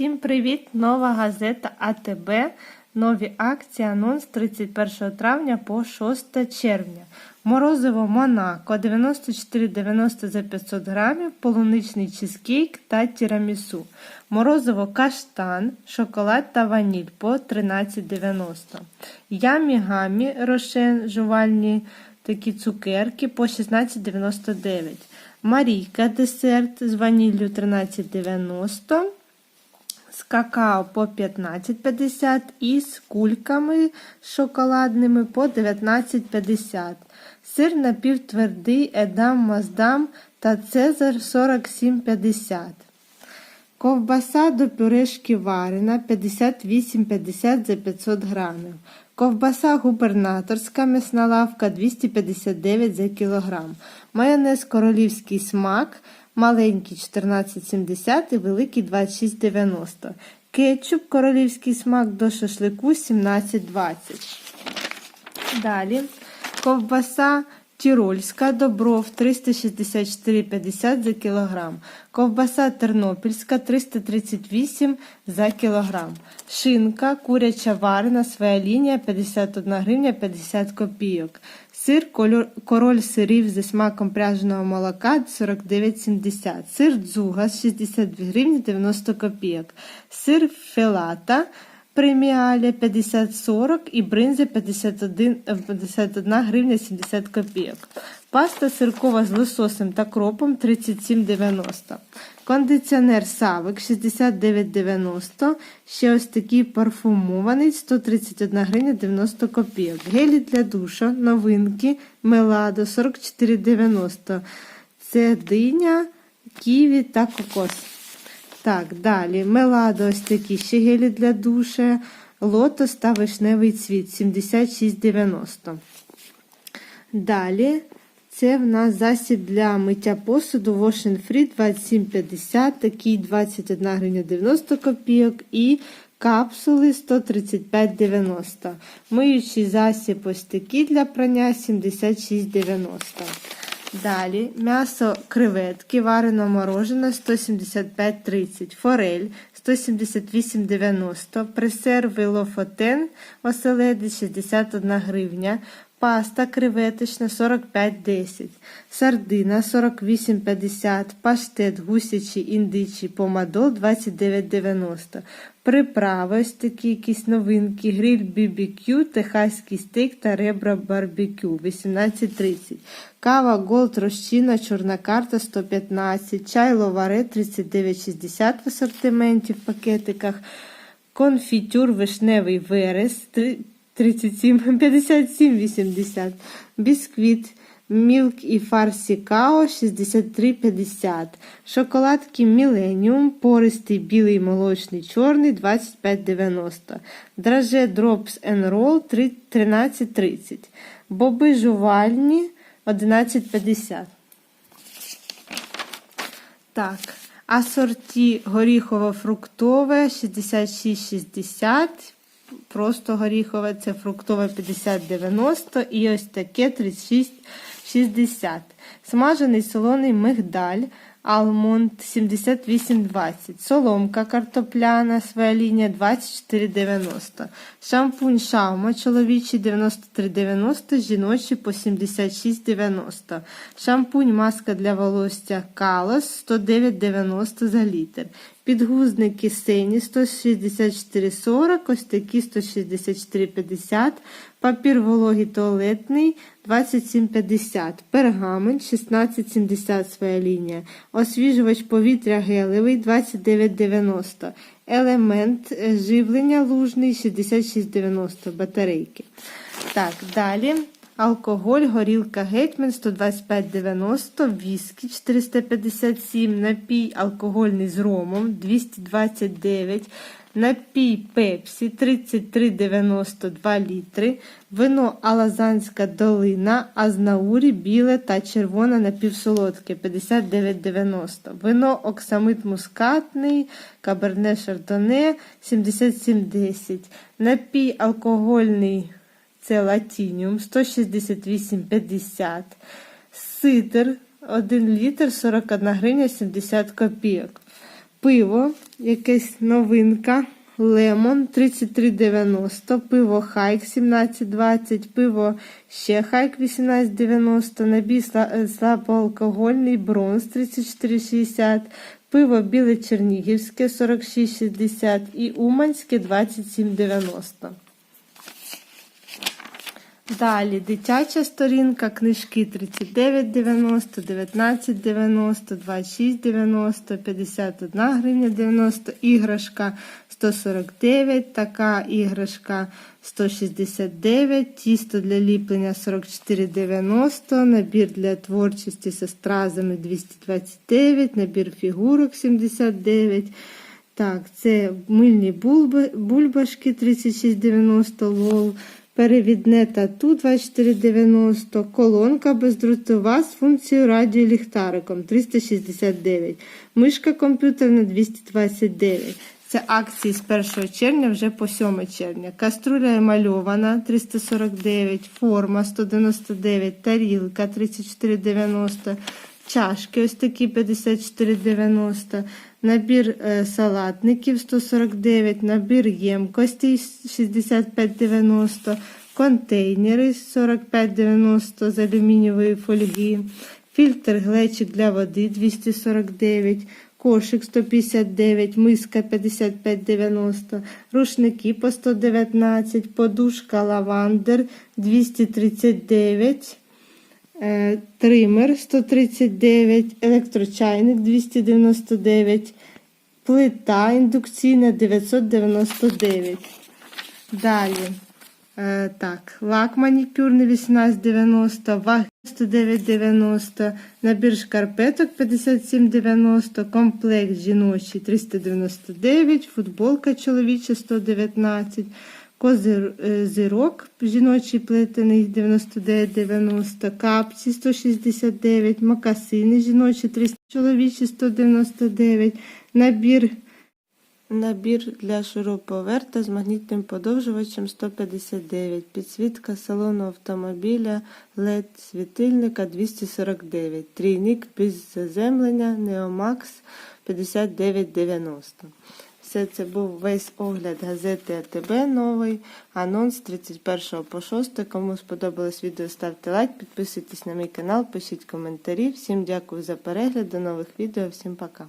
Всім привіт! Нова газета АТБ. Нові акції, анонс 31 травня по 6 червня. Морозиво Монако 94,90 за 500 грамів, полуничний чизкейк та тірамісу. Морозиво Каштан, шоколад та ваніль по 13,90. Ямі гамі рошен жувальні такі цукерки по 16,99. Марійка десерт з ваніллю 13,90 з какао по 15,50 і з кульками шоколадними по 19,50. Сир напівтвердий Едам Маздам та Цезар 47,50. Ковбаса до пюрешки варена 58,50 за 500 грамів. Ковбаса губернаторська м'ясна лавка 259 за кілограм. Майонез королівський смак маленький 14,70 і великий 26,90. Кетчуп королівський смак до шашлику 17,20. Далі ковбаса Тірольська добров 364,50 за кілограм. Ковбаса тернопільська 338 за кілограм. Шинка куряча варена, своя лінія 51 гривня 50 копійок. Сир король сирів зі смаком пряженого молока 49,70. Сир дзуга 62 гривні 90 копійок. Сир фелата преміаля 50-40 і бринза 51, 51 гривня 70 копійок. Паста сиркова з лососем та кропом 37,90. Кондиціонер Савик 69,90. Ще ось такий парфумований 131 гривня 90 копійок. Гелі для душа, новинки, меладо 44,90. Це диня, ківі та кокос. Так, далі. Меладо ось такі ще гелі для душа. Лотос та вишневий цвіт 76,90. Далі. Це в нас засіб для миття посуду Wash Free 27,50, такий 21 гривня 90 копійок і капсули 135,90. Миючий засіб ось такий для прання 76,90. Далі. М'ясо креветки, варено морожене 175,30, форель 178,90, пресер вилофотен оселеди 61 гривня, паста креветочна 45,10, сардина 48,50, паштет гусячий індичий помадол 29,90. Приправи ось такі якісь новинки, гриль BBQ, техаський стейк та ребра барбекю 18,30. Кава Голд розчина, чорна карта 115, чай ловаре 39,60 в асортименті в пакетиках. Конфітюр вишневий верес 37, 57,80. Бісквіт Мілк і фарсі као 63,50. Шоколадки Міленіум, пористий білий молочний чорний 25,90. Драже Drops and Roll 13,30. Боби жувальні 11,50. Так. Асорті горіхово-фруктове 66,60. Просто горіхове, це фруктове 50,90 і ось таке 36,60. Смажений солоний мигдаль Алмонд 78,20. Соломка картопляна, своя лінія 24,90. Шампунь шаума чоловічий 93,90, жіночий по 76,90. Шампунь маска для волосся Калос 109,90 за літр. Підгузники сині 164,40, ось такі 164,50. Папір вологий туалетний 27,50. Пергамент 16,70 своя лінія. Освіжувач повітря гелевий 29,90. Елемент живлення лужний 66,90 батарейки. Так, далі. Алкоголь, горілка гетьман 125,90, віскі 457, напій алкогольний з ромом 229, напій пепсі 33,92 літри, вино Алазанська долина, азнаурі біле та червоне напівсолодке 59,90, вино оксамит мускатний, каберне шардоне 77,10, напій алкогольний це латініум 168,50. Сидр 1 літр 41 гривня 70 копійок. Пиво, якась новинка. Лемон 33,90, пиво Хайк 17,20, пиво ще Хайк 18,90, набій е, слабоалкогольний бронз 34,60, пиво біле чернігівське 46,60 і уманське 27,90. Далі дитяча сторінка, книжки 39,90, 19,90, 26,90, 51 гривня 90, іграшка 149, така іграшка 169, тісто для ліплення 44,90, набір для творчості зі стразами 229, набір фігурок 79. Так, це мильні бульбашки 36,90 лол, перевідне тату 24,90, колонка бездротова з функцією радіоліхтариком 369, мишка комп'ютерна 229. Це акції з 1 червня вже по 7 червня. Каструля емальована 349, форма 199, тарілка 34,90, чашки ось такі 54,90, набір е, салатників 149, набір ємкостей 65,90, контейнери 45,90 з алюмінієвої фольги, фільтр глечик для води 249, кошик 159, миска 55,90, рушники по 119, подушка лавандер 239, Е, Тример 139, електрочайник 299, плита індукційна 999. Далі. Е, так, лак манікюрний 18,90, ваги 109,90, набір шкарпеток 57,90, комплект жіночий 399, футболка чоловіча 119, козирок жіночий плетений 99,90, капці 169, макасини жіночі 300, чоловічі 199, набір Набір для шуруповерта з магнітним подовжувачем 159, підсвітка салону автомобіля LED світильника 249, трійник без заземлення Neomax 59,90. Все це був весь огляд газети АТБ новий, анонс 31 по 6. Кому сподобалось відео, ставте лайк, підписуйтесь на мій канал, пишіть коментарі. Всім дякую за перегляд, до нових відео, всім пока.